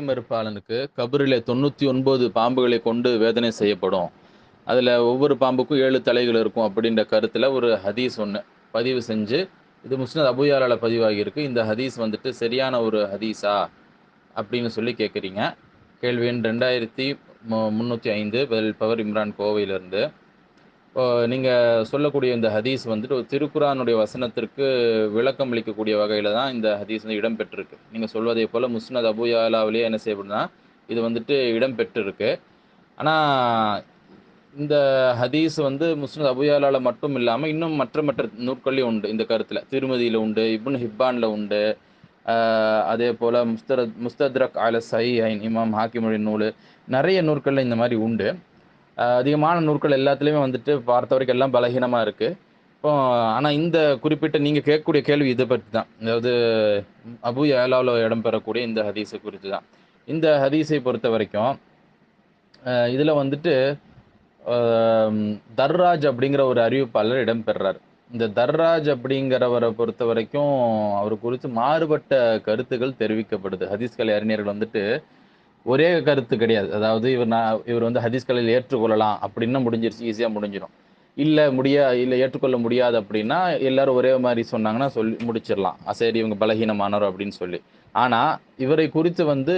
மறுப்பாளனுக்கு கபரிலே தொண்ணூற்றி ஒன்பது பாம்புகளை கொண்டு வேதனை செய்யப்படும். அதில் ஒவ்வொரு பாம்புக்கும் ஏழு தலைகள் இருக்கும் அப்படின்ற கருத்தில் ஒரு ஹதீஸ் ஒன்று பதிவு செஞ்சு இது முஸ்னத் அபுயாலால் பதிவாகியிருக்கு. இந்த ஹதீஸ் வந்துட்டு சரியான ஒரு ஹதீஸா அப்படின்னு சொல்லி கேட்குறீங்க கேள்வி எண் ரெண்டாயிரத்தி மு முந்நூற்றி ஐந்து பதில் இம்ரான் கோவையிலிருந்து. நீங்கள் சொல்லக்கூடிய இந்த ஹதீஸ் வந்துட்டு ஒரு வசனத்திற்கு விளக்கம் அளிக்கக்கூடிய வகையில் தான் இந்த ஹதீஸ் வந்து இடம்பெற்றிருக்கு. நீங்கள் சொல்வதை போல் முஸ்னத் அபுயாலாவிலேயே என்ன செய்யப்படுதுன்னா இது வந்துட்டு இடம்பெற்றிருக்கு. ஆனால் இந்த ஹதீஸ் வந்து முஸ்னத் அபுயாலால மட்டும் இல்லாமல் இன்னும் மற்ற மற்ற நூற்கள்லையும் உண்டு. இந்த கருத்தில் திருமதியில் உண்டு இப்னு ஹிப்பானில் உண்டு அதே போல் முஸ்தரத் முஸ்தத்ரக் அல சை இமாம் ஹாக்கிமுடைய நூல் நிறைய நூற்களில் இந்த மாதிரி உண்டு. அதிகமான நூற்கள் எல்லாத்துலேயுமே வந்துட்டு பார்த்த வரைக்கும் எல்லாம் பலகீனமாக இருக்குது இப்போ ஆனால் இந்த குறிப்பிட்ட நீங்கள் கேட்கக்கூடிய கேள்வி இதை பற்றி தான் அதாவது அபு ஏலாவில் இடம்பெறக்கூடிய இந்த ஹதீஸை குறித்து தான் இந்த ஹதீஸை பொறுத்த வரைக்கும் இதில் வந்துட்டு ஆஹ் தர்ராஜ் அப்படிங்கிற ஒரு அறிவிப்பாளர் இடம்பெறார் இந்த தர்ராஜ் அப்படிங்கிறவரை பொறுத்த வரைக்கும் அவர் குறித்து மாறுபட்ட கருத்துக்கள் தெரிவிக்கப்படுது. ஹதீஸ்கலை அறிஞர்கள் வந்துட்டு ஒரே கருத்து கிடையாது. அதாவது இவர் நான் இவர் வந்து ஹதீஸ்களில் ஏற்றுக்கொள்ளலாம் அப்படின்னா முடிஞ்சிருச்சு ஈஸியாக முடிஞ்சிடும் இல்லை முடியா இல்லை ஏற்றுக்கொள்ள முடியாது அப்படின்னா எல்லாரும் ஒரே மாதிரி சொன்னாங்கன்னா சொல்லி முடிச்சிடலாம். சரி இவங்க பலகீனமானவர் அப்படின்னு சொல்லி. ஆனால் இவரை குறித்து வந்து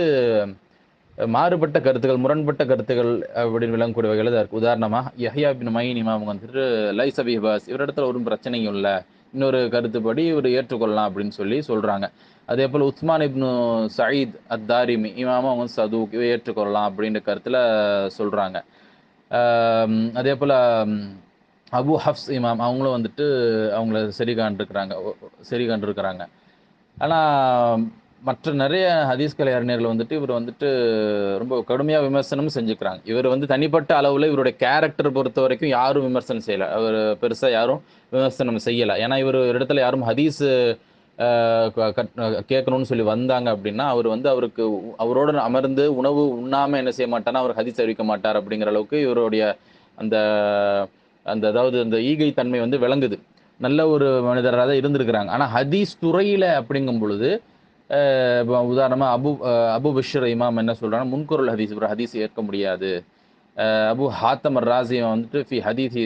மாறுபட்ட கருத்துக்கள் முரண்பட்ட கருத்துக்கள் அப்படின்னு விளங்கக்கூடிய வகையில் தான் இருக்குது உதாரணமாக யஹ்யா பின் மைன் இமாம் வந்துட்டு லை சபிஹாஸ் இவரிடத்துல ஒரு பிரச்சனையும் இல்லை. இன்னொரு கருத்துப்படி இவர் ஏற்றுக்கொள்ளலாம் அப்படின்னு சொல்லி சொல்கிறாங்க அதே போல் உஸ்மான் இப்னு சயீத் அத் தாரிமி இமாமும் அவங்க சதுக் இவை ஏற்றுக்கொள்ளலாம் அப்படின்ற கருத்தில் சொல்கிறாங்க அதே போல் அபு ஹப்ஸ் இமாம் அவங்களும் வந்துட்டு அவங்கள சரி காண்டிருக்கிறாங்க சரி காண்டிருக்கிறாங்க ஆனால் மற்ற நிறைய ஹதீஸ்கலை அறிஞர்கள் வந்துட்டு இவர் வந்துட்டு ரொம்ப கடுமையாக விமர்சனமும் செஞ்சுக்கிறாங்க. இவர் வந்து தனிப்பட்ட அளவில் இவருடைய கேரக்டர் பொறுத்த வரைக்கும் யாரும் விமர்சனம் செய்யலை. அவர் பெருசாக யாரும் விமர்சனம் செய்யலை. ஏன்னா இவர் ஒரு இடத்துல யாரும் ஹதீஸ் கேட்கணும்னு சொல்லி வந்தாங்க அப்படின்னா அவர் வந்து அவருக்கு அவரோட அமர்ந்து உணவு உண்ணாமல் என்ன செய்ய மாட்டார்னா அவர் ஹதீஸ் அறிவிக்க மாட்டார் அப்படிங்கிற அளவுக்கு இவருடைய அந்த அந்த அதாவது அந்த ஈகை தன்மை வந்து விளங்குது. நல்ல ஒரு மனிதராக தான் இருந்திருக்கிறாங்க. ஆனால் ஹதீஸ் துறையில் அப்படிங்கும் பொழுது உதாரணமாக அபு அபு பஷர் இமாம் என்ன சொல்கிறாங்க முன்குரல் ஹதீஸ் இவர் ஹதீஸ் ஏற்க முடியாது. அபு ஹாத்தம் ராசியம் வந்துட்டு ஃபி ஹதீஸ்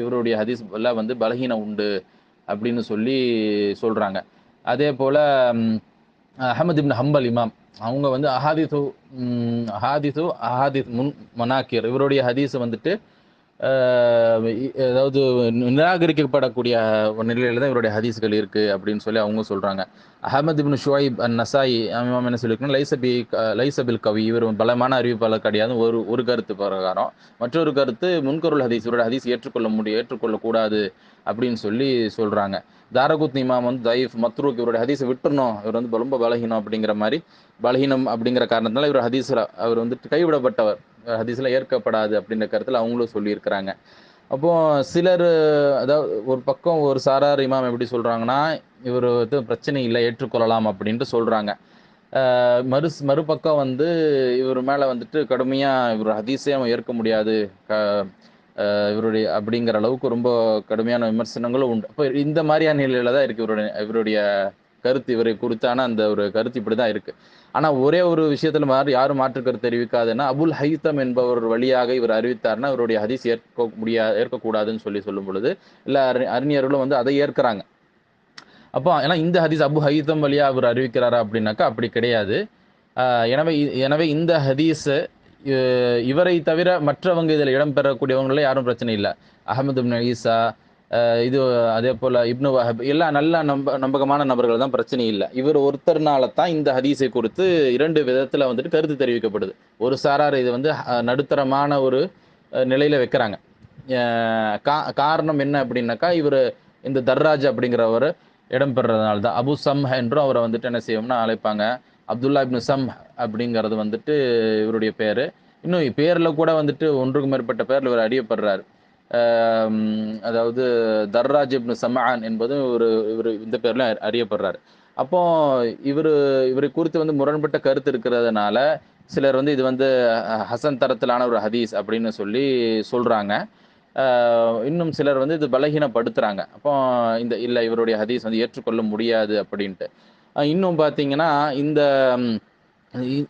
இவருடைய ஹதீஸ் எல்லாம் வந்து பலகீனம் உண்டு அப்படின்னு சொல்லி சொல்கிறாங்க அதே போல் அஹமது இப்னு ஹம்பல் இமாம் அவங்க வந்து அஹாதிசு அஹாதிசு அஹாதிஸ் முன் மனாக்கிர் இவருடைய ஹதீஸ் வந்துட்டு அதாவது நிராகரிக்கப்படக்கூடிய நிலையில தான் இவருடைய ஹதீஸ்கள் இருக்கு அப்படின்னு சொல்லி அவங்க சொல்றாங்க. Ahmad Ibn Shuaib and Nasai என்ன சொல்லியிருக்கணும் லைசபி லைசபில் கவி இவர் பலமான அறிவிப்பாளர் கிடையாது. ஒரு ஒரு கருத்து பிரகாரம். மற்றொரு கருத்து முன்கருள் ஹதீஸ் இவருடைய ஹதீஸ் ஏற்றுக்கொள்ள முடியும் ஏற்றுக்கொள்ளக்கூடாது அப்படின்னு சொல்லி சொல்றாங்க. தாரகுத் இமாம் வந்து தயிஃப் மத்ரூக் இவருடைய ஹதீஸை விட்டுறணும். இவர் வந்து ரொம்ப பலகீனம் அப்படிங்கிற மாதிரி பலகீனம் அப்படிங்கிற காரணத்தினால இவர் ஹதீஸில் அவர் வந்துட்டு கைவிடப்பட்டவர். ஹதீஸில் ஏற்கப்படாது அப்படின்ற கருத்தில் அவங்களும் சொல்லியிருக்கிறாங்க. அப்போ சிலர் அதாவது ஒரு பக்கம் ஒரு சாரார் இமாம் எப்படி சொல்கிறாங்கன்னா இவர் வந்து பிரச்சனை இல்லை ஏற்றுக்கொள்ளலாம் அப்படின்ட்டு சொல்கிறாங்க மறு மறுபக்கம் வந்து இவர் மேலே வந்துட்டு கடுமையாக இவர் ஹதீஸே அவன் ஏற்க முடியாது. க இவருடைய அப்படிங்கிற அளவுக்கு ரொம்ப கடுமையான விமர்சனங்களும் உண்டு. இப்போ இந்த மாதிரியான நிலையில தான் இருக்குது இவருடைய இவருடைய கருத்து இவரை குறித்தான அந்த ஒரு கருத்து இப்படி தான் இருக்குது ஆனால் ஒரே ஒரு விஷயத்தில் மாறி யாரும் மாற்று கருத்து தெரிவிக்காதுன்னா அபுல் ஹைத்தம் என்பவர் வழியாக இவர் அறிவித்தார்னா இவருடைய ஹதீஸ் ஏற்க முடியாது ஏற்கக்கூடாதுன்னு சொல்லி சொல்லும் பொழுது எல்லா அறிஞர்களும் வந்து அதை ஏற்கிறாங்க. அப்போ ஏன்னா இந்த ஹதீஸ் அபு ஹைத்தம் வழியாக அவர் அறிவிக்கிறாரா அப்படின்னாக்கா அப்படி கிடையாது. எனவே எனவே இந்த ஹதீஸு இவரை தவிர மற்றவங்க இதில் இடம்பெறக்கூடியவங்கள யாரும் பிரச்சனை இல்லை. அகமது இப்னு ஈசா இது அதே போல் இப்னு வஹப் எல்லாம் நல்ல நம்ப நம்பகமான நபர்கள் தான் பிரச்சனை இல்லை. இவர் ஒருத்தர்னால தான் இந்த ஹதீஸை குறித்து இரண்டு விதத்தில் வந்துட்டு கருத்து தெரிவிக்கப்படுது. ஒரு சாரார் இது வந்து நடுத்தரமான ஒரு நிலையில் வைக்கிறாங்க. கா காரணம் என்ன அப்படின்னாக்கா இவர் இந்த தர்ராஜ் அப்படிங்கிறவர் இடம்பெறதுனால தான். அபு சம் என்றும் அவரை வந்துட்டு என்ன செய்வோம்னா அழைப்பாங்க. அப்துல்லா இப்னு சம் அப்படிங்கிறது வந்துட்டு இவருடைய பேர். இன்னும் பேரில் கூட வந்துட்டு ஒன்றுக்கு மேற்பட்ட பேரில் இவர் அறியப்படுறாரு. அதாவது தர்ராஜ் இப்னு சமான் என்பது ஒரு இவர் இந்த பேர்ல அறியப்படுறாரு. அப்போ இவர் இவரை குறித்து வந்து முரண்பட்ட கருத்து இருக்கிறதுனால சிலர் வந்து இது வந்து ஹசன் தரத்திலான ஒரு ஹதீஸ் அப்படின்னு சொல்லி சொல்றாங்க. இன்னும் சிலர் வந்து இது பலகீனப்படுத்துறாங்க. அப்போ இந்த இல்லை இவருடைய ஹதீஸ் வந்து ஏற்றுக்கொள்ள முடியாது அப்படின்ட்டு. இன்னும் பார்த்தீங்கன்னா இந்த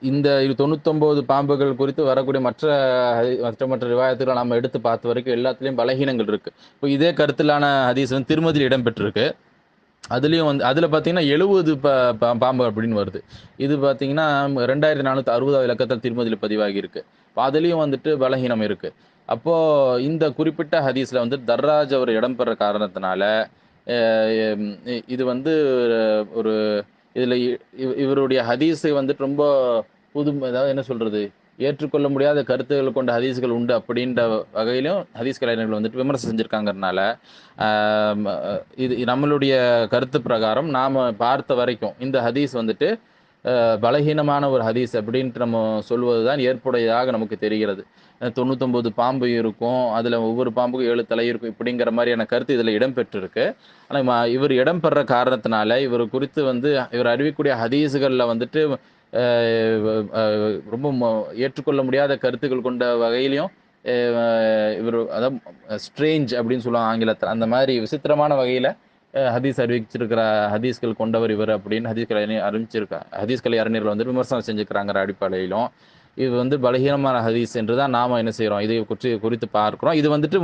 இந்த 99 பாம்புகள் குறித்து வரக்கூடிய மற்ற மற்ற மற்ற ரிவாயத்துகளை நம்ம எடுத்து பார்த்த வரைக்கும் எல்லாத்துலேயும் பலகீனங்கள் இருக்கு. இப்போ இதே கருத்திலான ஹதீஸ் வந்து திருமதியில் இடம்பெற்றிருக்கு. அதுலேயும் வந்து அதில் பார்த்தீங்கன்னா எழுபது ப பா- பாம்பு அப்படின்னு வருது. இது பார்த்தீங்கன்னா ரெண்டாயிரத்தி நானூற்றி அறுபதாவது இலக்கத்தில் திருமதியில் பதிவாகி இருக்கு இப்போ அதுலேயும் வந்துட்டு பலகீனம் இருக்கு. அப்போது இந்த குறிப்பிட்ட ஹதீஸ்ல வந்து தர்ராஜ் அவர் இடம்பெற காரணத்தினால இது வந்து ஒரு இதில் இ- இவ- இவருடைய ஹதீஸு வந்துட்டு ரொம்ப புது அதாவது என்ன சொல்கிறது ஏற்றுக்கொள்ள முடியாத கருத்துக்கள் கொண்ட ஹதீஸ்கள் உண்டு அப்படின்ற வகையிலும் ஹதீஸ் கலைஞர்கள் வந்துட்டு விமர்சனம் செஞ்சிருக்காங்கறனால இது நம்மளுடைய கருத்து பிரகாரம் நாம் பார்த்த வரைக்கும் இந்த ஹதீஸ் வந்துட்டு பலகீனமான ஒரு ஹதீஸ் அப்படின்ட்டு நம்ம சொல்வது தான் ஏற்புடையதாக நமக்கு தெரிகிறது. தொண்ணூத்தொம்பது பாம்பு இருக்கும். அதில் ஒவ்வொரு பாம்புக்கும் ஏழு தலை இருக்கும் இப்படிங்கிற மாதிரியான கருத்து இதில் இடம்பெற்றிருக்கு. ஆனால் இவர் இடம்பெற காரணத்தினால இவர் குறித்து வந்து இவர் அறிவிக்கக்கூடிய ஹதீஸுகளில் வந்துட்டு ரொம்ப ஏற்றுக்கொள்ள முடியாத கருத்துக்கள் கொண்ட வகையிலையும் இவர் அதான் ஸ்ட்ரேஞ்ச் அப்படின்னு சொல்லுவாங்க ஆங்கிலத்தில். அந்த மாதிரி விசித்திரமான வகையில் ஹதீஸ் அறிவிச்சிருக்கிற ஹதீஸ்கள் கொண்டவர் இவர் அப்படின்னு ஹதீஸ் கலை அறிவிச்சிருக்கா ஹதீஸ் கலை அறிஞர்கள் வந்து விமர்சனம் செஞ்சுக்கிறாங்கிற அடிப்படையிலும் இது வந்து பலகீனமான ஹதீஸ் என்று தான் நாம் என்ன செய்கிறோம் இதை குறித்து குறித்து பார்க்குறோம். இது வந்துட்டு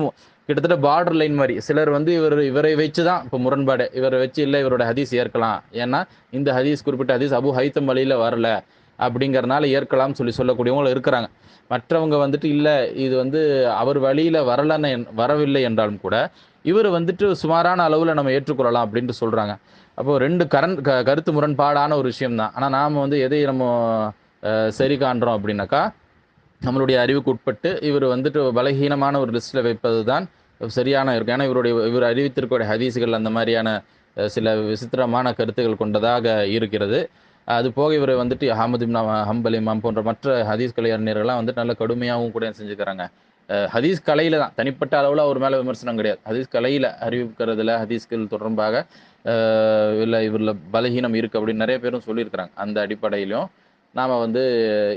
கிட்டத்தட்ட பார்டர் லைன் மாதிரி. சிலர் வந்து இவர் இவரை வச்சு தான் இப்போ முரண்பாடு. இவரை வச்சு இல்லை இவரோட ஹதீஸ் ஏற்கலாம். ஏன்னா இந்த ஹதீஸ் குறிப்பிட்ட ஹதீஸ் அபு ஹைத்தம் வழியில் வரல. அப்படிங்கிறனால ஏற்கலாம்னு சொல்லி சொல்லக்கூடியவங்களும் இருக்கிறாங்க. மற்றவங்க வந்துட்டு இல்லை இது வந்து அவர் வழியில் வரலன்னு என்- வரவில்லை என்றாலும் கூட இவர் வந்துட்டு சுமாரான அளவில் நம்ம ஏற்றுக்கொள்ளலாம் அப்படின்ட்டு சொல்கிறாங்க அப்போது ரெண்டு கரண் க கருத்து முரண்பாடான ஒரு விஷயம் தான் ஆனால் நாம் வந்து எதை நம்ம சரி காண்றோம் அப்படின்னாக்கா நம்மளுடைய அறிவுக்கு உட்பட்டு இவர் வந்துட்டு பலகீனமான ஒரு லிஸ்ட்டில் வைப்பது தான் சரியான இருக்கும் ஏன்னா இவருடைய இவர் அறிவித்திருக்கக்கூடிய ஹதீஸ்கள் அந்த மாதிரியான சில விசித்திரமான கருத்துக்கள் கொண்டதாக இருக்கிறது. அது போக இவர் வந்துட்டு அஹமது இப்னு ஹம்பல் இமாம் போன்ற மற்ற ஹதீஸ் கலை அறிஞர்கள்லாம் வந்துட்டு நல்ல கடுமையாகவும் கூட செஞ்சுக்கிறாங்க. ஹதீஸ் கலையில் தான் தனிப்பட்ட அளவில் அவர் மேலே விமர்சனம் கிடையாது. ஹதீஸ் கலையில் அறிவிக்கிறதுல ஹதீஸ்கள் தொடர்பாக இல்லை இவரில் பலகீனம் இருக்குது அப்படின்னு நிறைய பேரும் சொல்லியிருக்கிறாங்க. அந்த அடிப்படையிலும் நாம் வந்து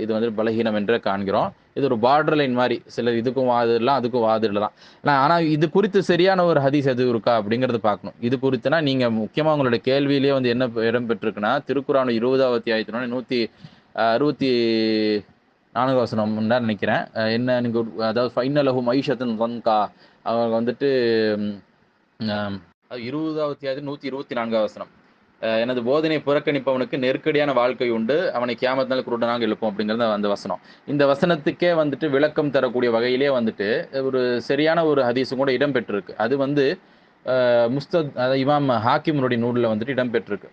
இது வந்து பலகீனம் என்று காண்கிறோம். இது ஒரு பார்டர் லைன் மாதிரி சிலர் இதுக்கும் வாதிடலாம் அதுக்கும் வாதிடலாம். ஆனால் ஆனால் இது குறித்து சரியான ஒரு ஹதீஸ் எது இருக்கா அப்படிங்கிறது பார்க்கணும். இது குறித்துனா நீங்கள் முக்கியமாக உங்களுடைய கேள்வியிலேயே வந்து என்ன இடம்பெற்றிருக்குன்னா திருக்குறான் இருபதாவது அத்தியாயத்தினோட நூற்றி அறுபத்தி நான்கு வசனம் தான் நினைக்கிறேன். என்ன நீங்கள் அதாவது ஃபைனலகு மைஷத்தன் வன்கா அவங்க வந்துட்டு அது இருபதாவது நூற்றி இருபத்தி நான்காவது வசனம். எனது போதனை புறக்கணிப்பவனுக்கு நெருக்கடியான வாழ்க்கை உண்டு. அவனை கியாமத் நாள் குருடனாக எழுப்போம் அப்படிங்கிறது அந்த வசனம். இந்த வசனத்துக்கே வந்துட்டு விளக்கம் தரக்கூடிய வகையிலே வந்துட்டு ஒரு சரியான ஒரு ஹதீஸும் கூட இடம்பெற்றிருக்கு. அது வந்து முஸ்தத் அதாவது இமாம் ஹாக்கிமனுடைய நூலில் வந்துட்டு இடம்பெற்றிருக்கு.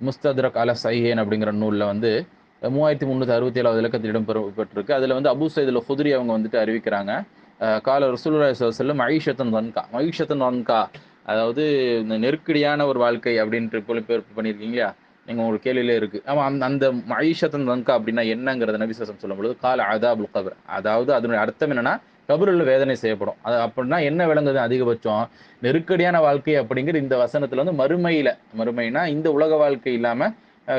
முஸ்தத்ரக் அல சைஹேன் அப்படிங்கிற நூலில் வந்து மூவாயிரத்தி முந்நூற்றி அறுபத்தி ஏழாவது இலக்கத்தில் இடம்பெறப்பட்டிருக்கு அதில் வந்து அபு சைதில் ஹுதுரி அவங்க வந்துட்டு அறிவிக்கிறாங்க. கால ரசூலுல்லாஹி ஸல்லல்லாஹு மகிஷத்தன் வன்கா மைஷத்தன் வன்கா அதாவது இந்த நெருக்கடியான ஒரு வாழ்க்கை அப்படின்ற மொழிபெயர்ப்பு பண்ணியிருக்கீங்க இல்லையா நீங்கள் ஒரு கேள்வியிலே இருக்கு. ஆமாம் அந்த அந்த மைஷத்தன் தங்கா அப்படின்னா என்னங்கிறத நபிசாசம் சொல்லும் பொழுது கால அதாபுல் கபர். அதாவது அதனுடைய அர்த்தம் என்னென்னா கபரில் வேதனை செய்யப்படும். அது அப்படின்னா என்ன விளங்குது? அதிகபட்சம் நெருக்கடியான வாழ்க்கை அப்படிங்கிற இந்த வசனத்தில் வந்து மறுமையில் மறுமைனா இந்த உலக வாழ்க்கை இல்லாமல்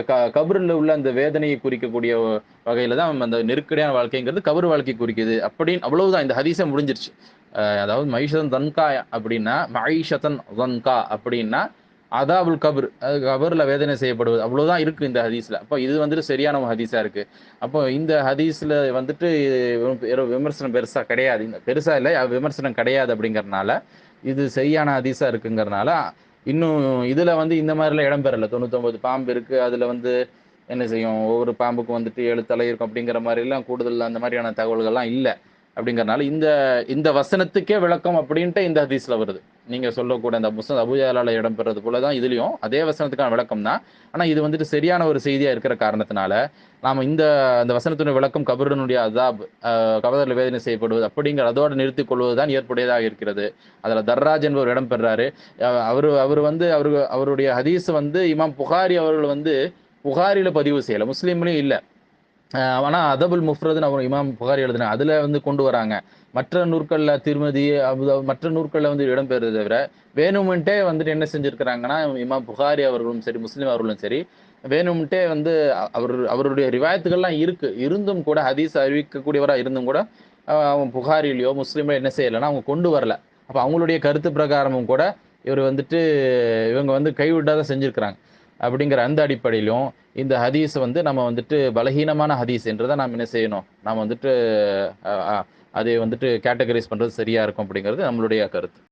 க கபரில் உள்ள அந்த வேதனையை குறிக்கக்கூடிய வகையில தான் அந்த நெருக்கடியான வாழ்க்கைங்கிறது கபர் வாழ்க்கை குறிக்குது அப்படின்னு அவ்வளவுதான். இந்த ஹதீசம் முடிஞ்சிருச்சு. அதாவது மைஷதன் தன்கா அப்படின்னா மைஷதன் தன்கா அப்படின்னா அதாபுல் கபர். அது கபரில் வேதனை செய்யப்படுவது. அவ்வளோதான் இருக்குது இந்த ஹதீஸில். அப்போ இது வந்துட்டு சரியான ஹதீஸாக இருக்குது அப்போ இந்த ஹதீஸில் வந்துட்டு விமர்சனம் பெருசாக கிடையாது. இந்த பெருசாக இல்லை விமர்சனம் கிடையாது அப்படிங்கறதுனால இது சரியான ஹதீஸாக இருக்குங்கிறனால இன்னும் இதில் வந்து இந்த மாதிரிலாம் இடம்பெறல தொண்ணூத்தொம்பது பாம்பு இருக்குது அதில் வந்து என்ன செய்யும்? ஒவ்வொரு பாம்புக்கும் வந்துட்டு எழுத்தலை இருக்கும் அப்படிங்கிற மாதிரிலாம் கூடுதல் அந்த மாதிரியான தகவல்கள்லாம் இல்லை. அப்படிங்கறனால இந்த இந்த வசனத்துக்கே விளக்கம் அப்படின்ட்டு இந்த ஹதீஸ்ல வருது. நீங்க சொல்லக்கூட இந்த முஸ்லிம் அபுஜாலால இடம்பெறது போல தான் இதுலயும் அதே வசனத்துக்கான விளக்கம் தான் ஆனா இது வந்துட்டு சரியான ஒரு செய்தியா இருக்கிற காரணத்தினால நாம இந்த அந்த வசனத்தினுடைய விளக்கம் கபருடனுடைய அதாப் கபரில் வேதனை செய்யப்படுவது அப்படிங்கிற அதோடு நிறுத்தி கொள்வதுதான் ஏற்புடையதாக இருக்கிறது. அதுல தர்ராஜ் என்பவர் இடம் பெறாரு அவர் அவர் வந்து அவரு அவருடைய ஹதீஸ் வந்து இமாம் புகாரி அவர்கள் வந்து புகாரில பதிவு செய்யல. முஸ்லீம்லயும் இல்லை. ஆனால் அதபுல் முஃப்ரதுன்னு அவர் இமாம் புகாரி எழுதின அதில் வந்து கொண்டு வராங்க. மற்ற நூற்களில் திருமதி மற்ற நூற்களில் வந்து இடம்பெறுறதை தவிர வேணுமென்ட்டே வந்துட்டு என்ன செஞ்சுருக்கிறாங்கன்னா இமாம் புகாரி அவர்களும் சரி முஸ்லீம் அவர்களும் சரி வேணும்ட்டே வந்து அவர் அவருடைய ரிவாயத்துகள்லாம் இருக்கு. இருந்தும் கூட ஹதீஸ் அறிவிக்கக்கூடியவராக இருந்தும் கூட அவன் அவங்க புகாரிலையோ முஸ்லீமோ என்ன செய்யலைன்னா அவங்க கொண்டு வரல. அப்போ அவங்களுடைய கருத்து பிரகாரமும் கூட இவர் வந்துட்டு இவங்க வந்து கைவிட்டாதான் செஞ்சுருக்கிறாங்க. அப்படிங்கிற அந்த அடிப்படையிலும் இந்த ஹதீஸ் வந்து நம்ம வந்துட்டு பலகீனமான ஹதீஸ் என்றதை நாம் என்ன செய்யணும்? நாம் வந்துட்டு அதை வந்துட்டு கேட்டகரைஸ் பண்ணுறது சரியாக இருக்கும் அப்படிங்கிறது நம்மளுடைய கருத்து.